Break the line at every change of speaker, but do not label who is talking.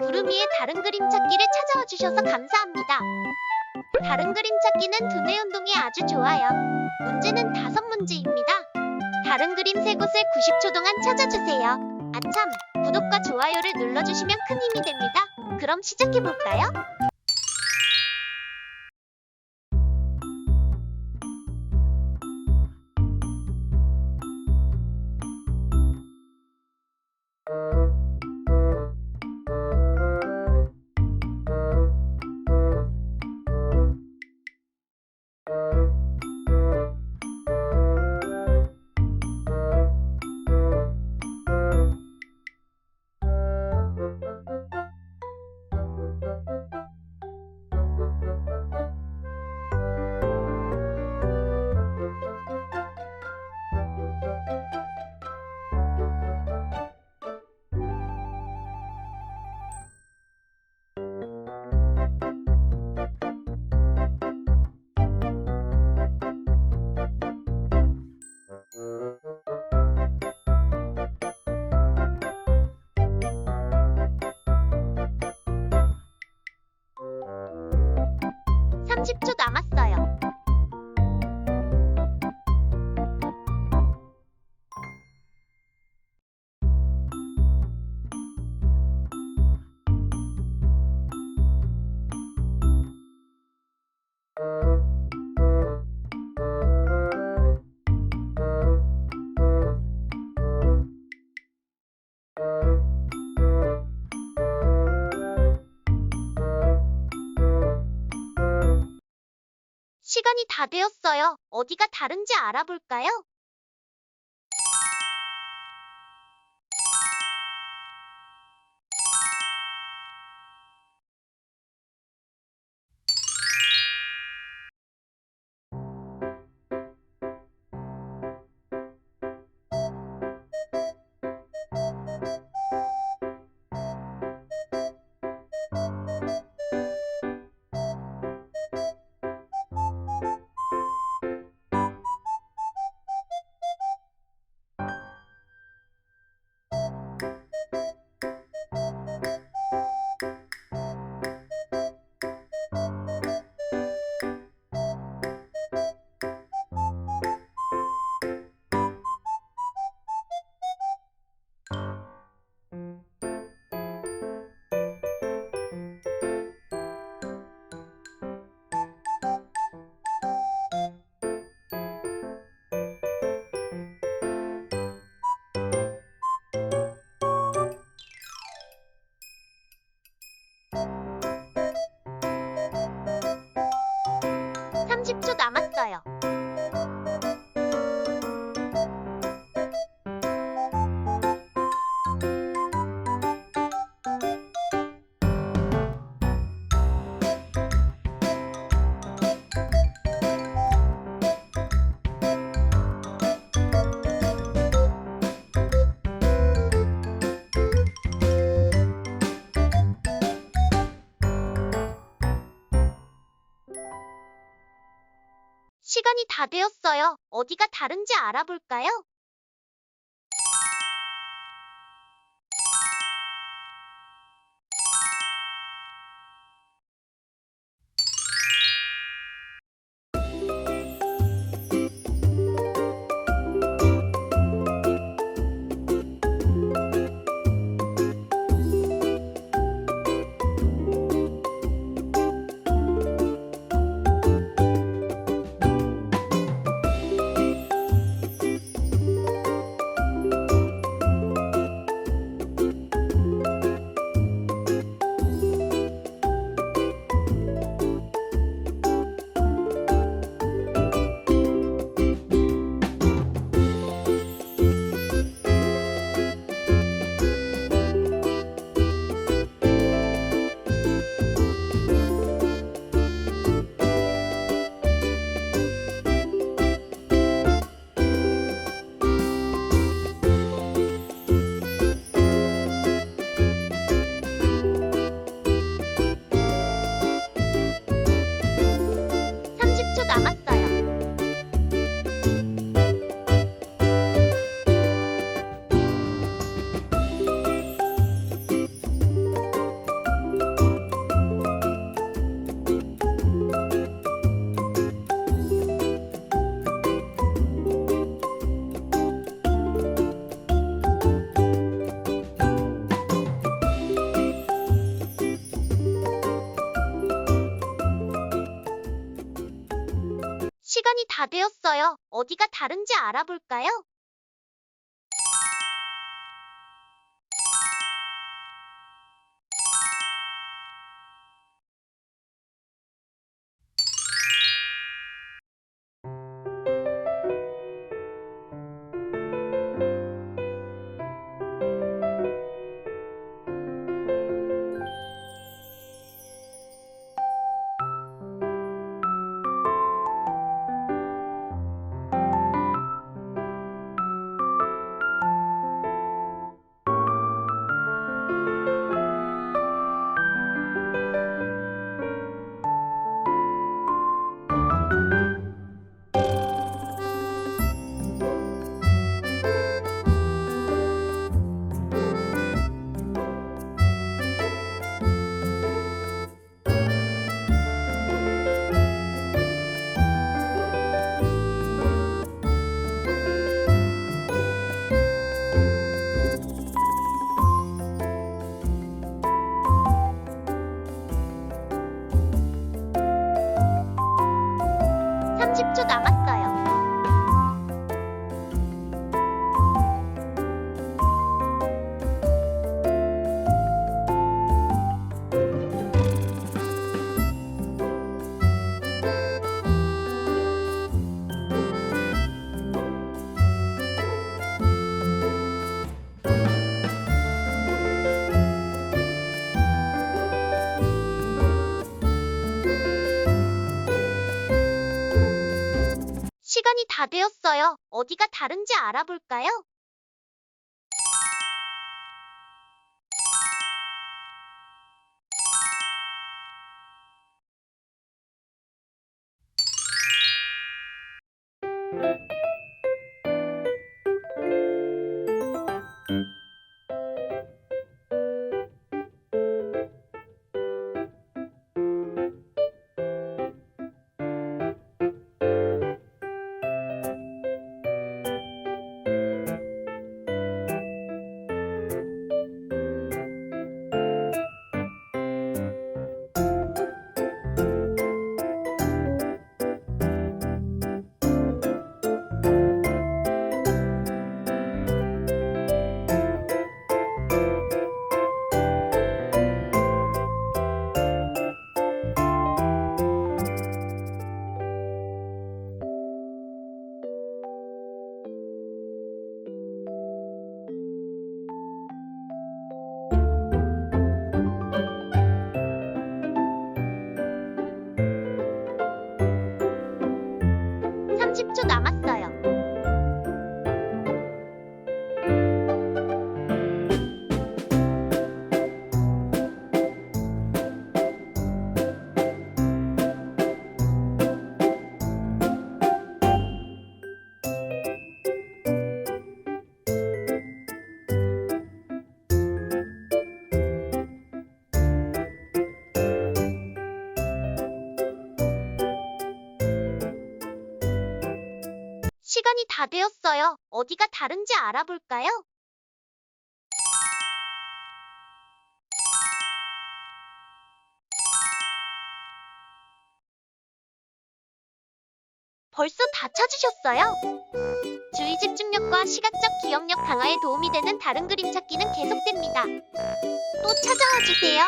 구름 위의 다른 그림 찾기를 찾아와 주셔서 감사합니다. 다른 그림 찾기는 두뇌 운동에 아주 좋아요. 문제는 다섯 문제입니다. 다른 그림 세 곳을 90초 동안 찾아주세요. 아참, 구독과 좋아요를 눌러주시면 큰 힘이 됩니다. 그럼 시작해볼까요? 시간이 다 되었어요. 어디가 다른지 알아볼까요? 시간이 다 되었어요. 어디가 다른지 알아볼까요? 다 되었어요. 어디가 다른지 알아볼까요? 시간이 다 되었어요. 어디가 다른지 알아볼까요? 黙って。 시간이 다 되었어요. 어디가 다른지 알아볼까요? 벌써 다 찾으셨어요? 주의 집중력과 시각적 기억력 강화에 도움이 되는 다른 그림 찾기는 계속됩니다. 또 찾아와 주세요.